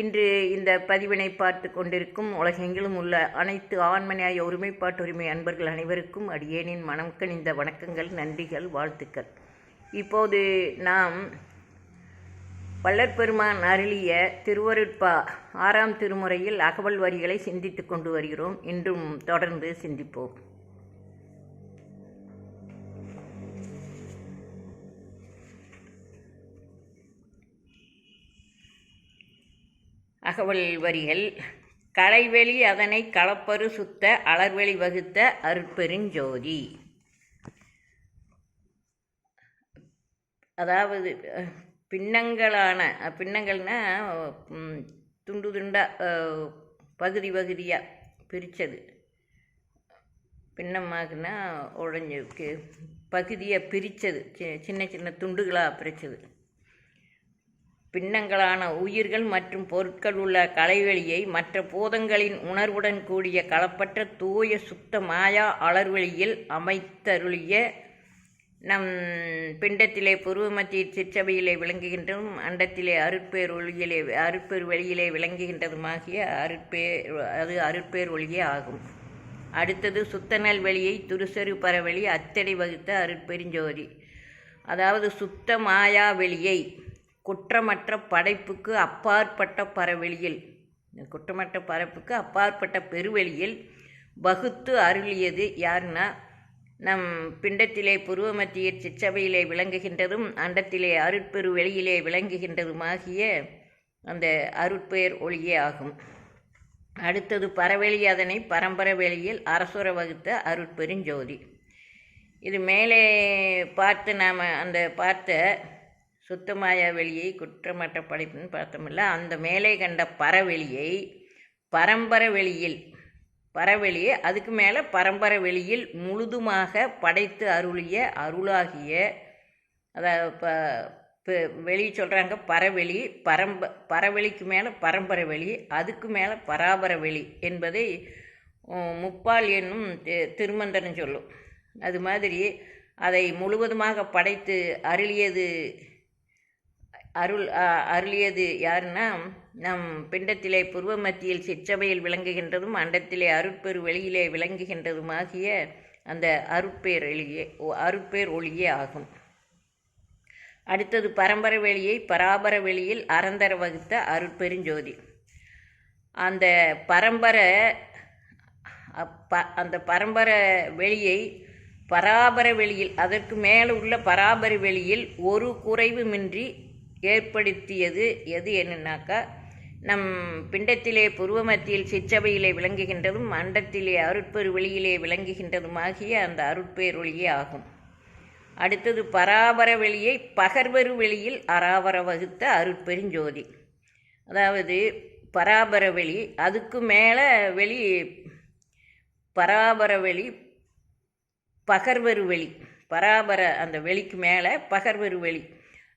இன்று இந்த பதிவினை பார்த்து கொண்டிருக்கும் உலகெங்கிலும் உள்ள அனைத்து ஆண்மனையாய ஒருமைப்பாட்டுரிமை அன்பர்கள் அனைவருக்கும் அடியேனின் மனம்கணிந்த வணக்கங்கள் நன்றிகள் வாழ்த்துக்கள். இப்போது நாம் வள்ளற்பெருமான் அருளிய திருவருட்பா ஆறாம் திருமுறையில் அகவல் வரிகளை சிந்தித்து கொண்டு வருகிறோம். இன்றும் தொடர்ந்து சிந்திப்போம். அகவல் வரிகள் களைவெளி அதனை களப்பரு சுத்த அலர்வெளி வகுத்த அருட்பெருஞ்சோதி அதாவது பின்னங்களான பின்னங்கள்னால் பின்னங்கள்னா துண்டு துண்டாக பகுதி பகுதியாக பிரித்தது பின்னமாகனா உடஞ்சி பகுதியை பிரித்தது சின்ன சின்ன துண்டுகளாக பிரித்தது பின்னங்களான உயிர்கள் மற்றும் பொருட்கள் உள்ள கலைவெளியை மற்ற பூதங்களின் உணர்வுடன் கூடிய களப்பற்ற தூய சுத்த மாயா அலர்வெளியில் அமைத்தருளிய நம் பிண்டத்திலே புருவமத்திய சிற்சபையிலே விளங்குகின்றதும் அண்டத்திலே அருட்பேர் ஒளியிலே அருட்பேர் வெளியிலே விளங்குகின்றதுமாகிய அருட்பேர் அது அருட்பேர் ஒளியே ஆகும். அடுத்தது சுத்தநல் வெளியை துருசரு பரவெளி அத்தடை வகுத்த அருட்பெருஞ்சோதி. அதாவது சுத்த மாயா வெளியை குற்றமற்ற படைப்புக்கு அப்பாற்பட்ட பரவெளியில் குற்றமற்ற பரப்புக்கு அப்பாற்பட்ட பெருவெளியில் வகுத்து அருளியது யாருன்னா நம் பிண்டத்திலே புருவமத்திய சிச்சபையிலே விளங்குகின்றதும் அண்டத்திலே அருட்பெரு வெளியிலே விளங்குகின்றதுமாகிய அந்த அருட்பெயர் ஒளியே ஆகும். அடுத்தது பரவெளி அதனை பரம்பர வெளியில் அரசுர வகுத்த அருட்பெருஞ்சோதி இது மேலே பார்த்து நாம் அந்த பார்த்த சுத்தமாய வெளியை குற்றமற்ற படைப்புன்னு பார்த்தோமில்ல அந்த மேலே கண்ட பரவெளியை பரம்பர வெளியில் பரவெளியை அதுக்கு மேலே பரம்பர வெளியில் முழுதுமாக படைத்து அருளிய அருளாகிய அதாவது இப்போ வெளி சொல்கிறாங்க பரவெளி பரம்ப பரவெளிக்கு மேலே பரம்பரை வெளி அதுக்கு மேலே பராபர வெளி என்பதை முப்பால் என்னும் திருமந்தனம் திருமந்திரம் சொல்லும். அது மாதிரி அதை முழுவதுமாக படைத்து அருளியது அருள் அருளியது யாருன்னா நம் பிண்டத்திலே புருவ மத்தியில் சிற்றவையில் விளங்குகின்றதும் அண்டத்திலே அருட்பெரு வெளியிலே விளங்குகின்றதுமாகிய அந்த அருட்பேர் ஒளியே ஒ- அருட்பேர் ஒளியே ஆகும். அடுத்தது பரம்பரை வெளியை பராபர வெளியில் அறந்தர வகுத்த அருட்பெருஞ்சோதி. அந்த பரம்பரை அப்ப அந்த பரம்பரை வெளியை பராபர வெளியில் அதற்கு மேலே உள்ள பராபர வெளியில் ஒரு குறைவுமின்றி ஏற்படுத்தியது எது என்னன்னாக்கா நம் பிண்டத்திலே புருவமத்தியில் சிற்றவையிலே விளங்குகின்றதும் அண்டத்திலே அருட்பெரு வெளியிலே விளங்குகின்றதுமாகிய அந்த அருட்பேரொளியே ஆகும். அடுத்தது பராபர வெளியை பகர்வரு வெளியில் அராவர வகுத்த அருட்பெருஞ்சோதி அதாவது பராபர வெளி அதுக்கு மேலே வெளி பராபர வெளி பகர்வரு வெளி பராபர அந்த வெளிக்கு மேலே பகர்வரு வெளி.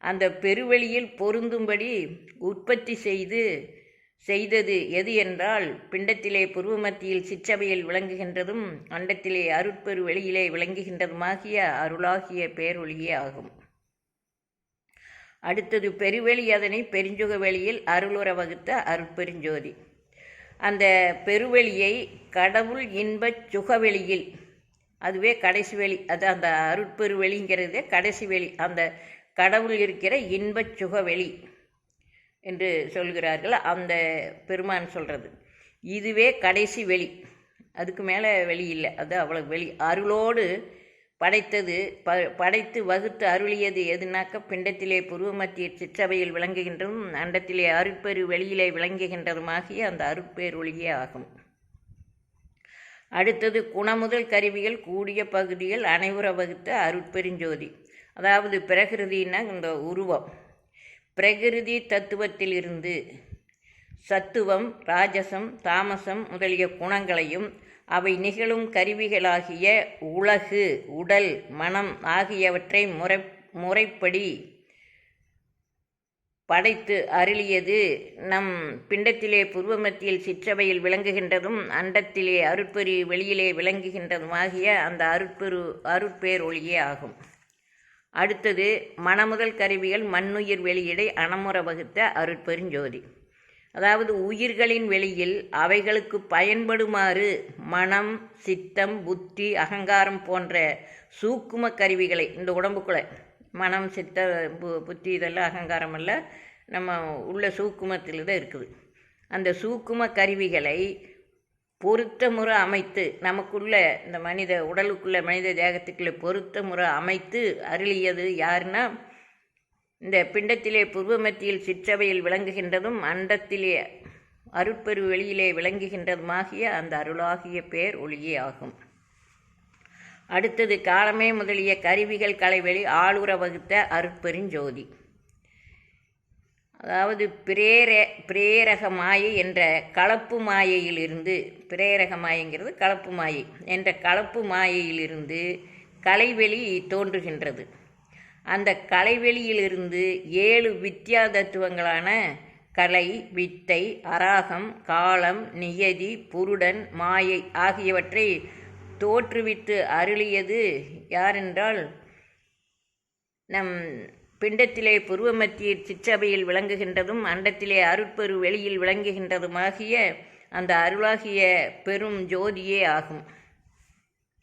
அந்த பெருவெளியில் பொருந்தும்படி உற்பத்தி செய்து செய்தது எது என்றால் பிண்டத்திலே புருவமத்தியில் சிற்றவையில் விளங்குகின்றதும் அண்டத்திலே அருட்பெரு வெளியிலே விளங்குகின்றதுமாகிய அருளாகிய பேரொழியே ஆகும். அடுத்தது பெருவெளி அதனை பெருஞ்சுக வெளியில் அருளுற வகுத்த அருட்பெருஞ்சோதி. அந்த பெருவெளியை கடவுள் இன்பச் சுகவெளியில் அதுவே கடைசி வெளி அது அந்த அருட்பெருவெளிங்கிறதே கடைசி வெளி அந்த கடவுள் இருக்கிற இன்பச் சுகவெளி என்று சொல்கிறார்கள். அந்த பெருமான் சொல்கிறது இதுவே கடைசி வெளி. அதுக்கு மேலே வெளி இல்லை. அது அவ்வளோ வெளி. அருளோடு படைத்தது ப படைத்து வகுத்து அருளியது எதுனாக்க பிண்டத்திலே புருவமத்திய சிற்றவையில் விளங்குகின்றதும் அண்டத்திலே அருட்பெரு வெளியிலே விளங்குகின்றதுமாகிய அந்த அருட்பேரொளியே ஆகும். அடுத்தது குணமுதல் கருவிகள் கூடிய பகுதிகள் அனைவுற வகுத்த அருட்பெருஞ்சோதி. அதாவது பிரகிருதினா இந்த உருவம். பிரகிருதி தத்துவத்திலிருந்து சத்துவம் ராஜசம் தாமசம் முதலிய குணங்களையும் அவை நிகழும் கருவிகளாகிய உலகு உடல் மனம் ஆகியவற்றை முறை முறைப்படி படைத்து அருளியது. நம் பிண்டத்திலே புருவமத்தியில் சிற்றவையில் விளங்குகின்றதும் அண்டத்திலே அருட்பெரு வெளியிலே விளங்குகின்றதுமாகிய அந்த அருட்பெரு அருட்பேரொழியே ஒளியே ஆகும். அடுத்தது மனமுதல் கருவிகள் மண்ணுயிர் வெளியீடை அணமுற வகுத்த அருட்பெருஞ்சோதி. அதாவது உயிர்களின் வெளியில் அவைகளுக்கு பயன்படுமாறு மனம் சித்தம் புத்தி அகங்காரம் போன்ற சூக்கும கருவிகளை இந்த உடம்புக்குள்ளே மனம் சித்த பு புத்தி இதெல்லாம் அகங்காரம் எல்லாம் நம்ம உள்ள சூக்குமத்தில் தான் இருக்குது. அந்த சூக்கும கருவிகளை பொருத்த முறை அமைத்து நமக்குள்ள இந்த மனித உடலுக்குள்ள மனித தேகத்துக்குள்ளே பொருத்த முறை அமைத்து அருளியது யாருன்னா இந்த பிண்டத்திலே புருவமத்தியில் சிற்றவையில் விளங்குகின்றதும் அண்டத்திலே அருட்பெரு வெளியிலே விளங்குகின்றதுமாகிய அந்த அருளாகிய பேர் ஒளியே ஆகும். அடுத்தது காலமே முதலிய கருவிகள் கலைவெளி ஆளுற வகுத்த அருட்பெருஞ்சோதி அதாவது பிரேர பிரேரக மாயை என்ற கலப்பு மாயையிலிருந்து பிரேரக மாயைங்கிறது கலப்பு மாயை என்ற கலப்பு மாயையிலிருந்து கலைவெளி தோன்றுகின்றது. அந்த கலைவெளியிலிருந்து ஏழு வித்யா தத்துவங்களான கலை வித்தை அராகம் காலம் நியதி புருடன் மாயை ஆகியவற்றை தோற்றுவித்து அருளியது யாரென்றால் நம் பிண்டத்திலே புருவமத்திய சிற்றவையில் விளங்குகின்றதும் அண்டத்திலே அருட்பெரு வெளியில் விளங்குகின்றதுமாகிய அந்த அருளாகிய பெரும் ஜோதியே ஆகும்.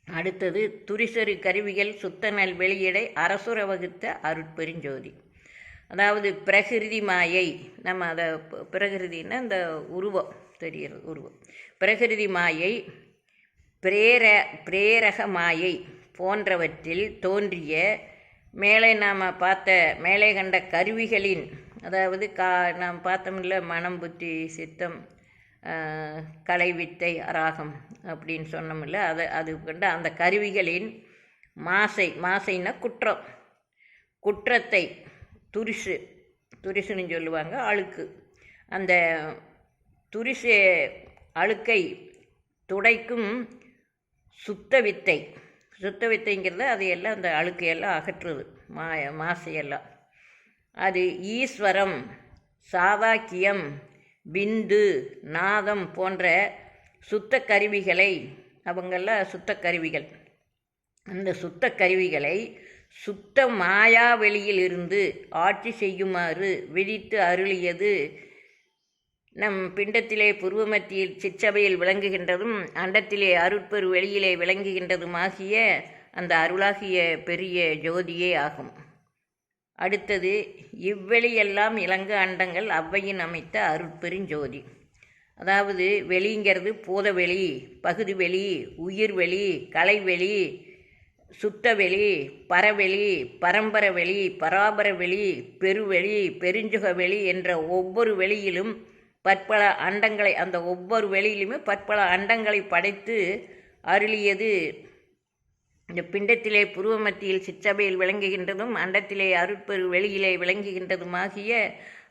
அடுத்தது துரிசரு கருவிகள் சுத்தநல் வெளியிடை அரசுர வகுத்த அருட்பெருஞ்சோதி அதாவது பிரகிருதி மாயை நம்ம அதை பிரகிருதின்னா அந்த உருவம் தெரிகிறது உருவம். பிரகிருதி மாயை பிரேர பிரேரக மாயை போன்றவற்றில் தோன்றிய மேலே நாம் பார்த்த மேலே கண்ட கருவிகளின் அதாவது கா நாம் பார்த்தோம்ல மனம் புத்தி சித்தம் கலை வித்தை அராகம் அப்படின்னு சொன்னோம்ல அதை அது கண்ட அந்த கருவிகளின் மாசை மாசைன்னா குற்றம். குற்றத்தை துரிசு துரிசுன்னு சொல்லுவாங்க அழுக்கு. அந்த துரிசு அழுக்கை துடைக்கும் சுத்த வித்தை. சுத்த வித்தைங்கிறது அது எல்லாம் அந்த அழுக்கையெல்லாம் அகற்றுது மா மாசையெல்லாம். அது ஈஸ்வரம் சாவாக்கியம் பிந்து நாதம் போன்ற சுத்த கருவிகளை அவங்கெல்லாம் சுத்த கருவிகள். அந்த சுத்த கருவிகளை சுத்த மாயாவெளியில் இருந்து ஆட்சி செய்யுமாறு விதித்து அருளியது நம் பிண்டத்திலே புருவமத்தியில் சிற்றபையில் விளங்குகின்றதும் அண்டத்திலே அருட்பெரு வெளியிலே விளங்குகின்றதுமாகிய அந்த அருளாகிய பெரிய ஜோதியே ஆகும். அடுத்தது இவ்வெளியெல்லாம் இலங்கு அண்டங்கள் அவ்வையின் அமைத்த அருட்பெருஞ்சோதி அதாவது வெளிங்கிறது பூதவெளி பகுதி வெளி உயிர்வெளி கலைவெளி சுத்தவெளி பரவெளி பரம்பர வெளி பராபர வெளி பெருவெளி பெருஞ்சுக வெளி என்ற ஒவ்வொரு வெளியிலும் பற்பல அண்டங்களை அந்த ஒவ்வொரு வெளியிலுமே பற்பல அண்டங்களை படைத்து அருளியது. இந்த பிண்டத்திலே புருவ மத்தியில் சிற்றபையில் விளங்குகின்றதும் அண்டத்திலே அருட்பெரு வெளியிலே விளங்குகின்றதுமாகிய